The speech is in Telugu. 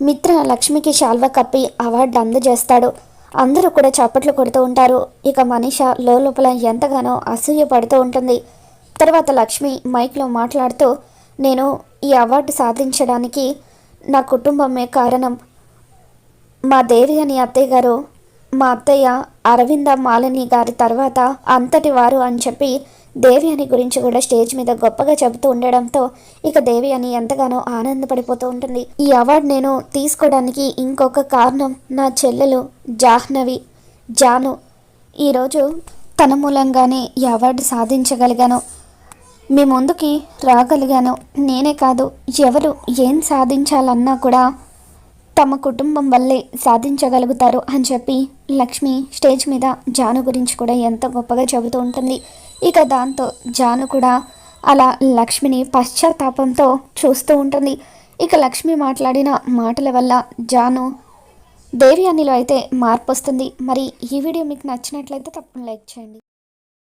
మిత్ర లక్ష్మికి శాల్వ కప్పి అవార్డు అందజేస్తాడు. అందరూ కూడా చప్పట్లు కొడుతూ ఉంటారు. ఇక మనీష లోపల ఎంతగానో అసూయ పడుతూ ఉంటుంది. తర్వాత లక్ష్మి మైక్లో మాట్లాడుతూ నేను ఈ అవార్డు సాధించడానికి నా కుటుంబమే కారణం. మా దేవి అని అత్తయ్య గారు మా అత్తయ్య అరవింద మాలిని గారి తర్వాత అంతటి వారు అని చెప్పి దేవి అని గురించి కూడా స్టేజ్ మీద గొప్పగా చెబుతూ ఉండడంతో ఇక దేవి అని ఎంతగానో ఆనందపడిపోతూ ఉంటుంది. ఈ అవార్డు నేను తీసుకోవడానికి ఇంకొక కారణం నా చెల్లెలు జాహ్నవి జాను. ఈరోజు తన మూలంగానే ఈ అవార్డు సాధించగలిగాను. మీ ముందుకి రాగలిగాను. నేనే కాదు ఎవరు ఏం సాధించాలన్నా కూడా తమ కుటుంబం వల్లే సాధించగలుగుతారు అని చెప్పి లక్ష్మి స్టేజ్ మీద జాను గురించి కూడా ఎంత గొప్పగా చెబుతూ ఉంటుంది. ఇక దాంతో జాను కూడా అలా లక్ష్మిని పశ్చాత్తాపంతో చూస్తూ ఉంటుంది. ఇక లక్ష్మి మాట్లాడిన మాటల వల్ల జాను దేవి అనిలో అయితే మార్పు వస్తుంది మరి ఈ వీడియో మీకు నచ్చినట్లయితే తప్పకుండా లైక్ చేయండి.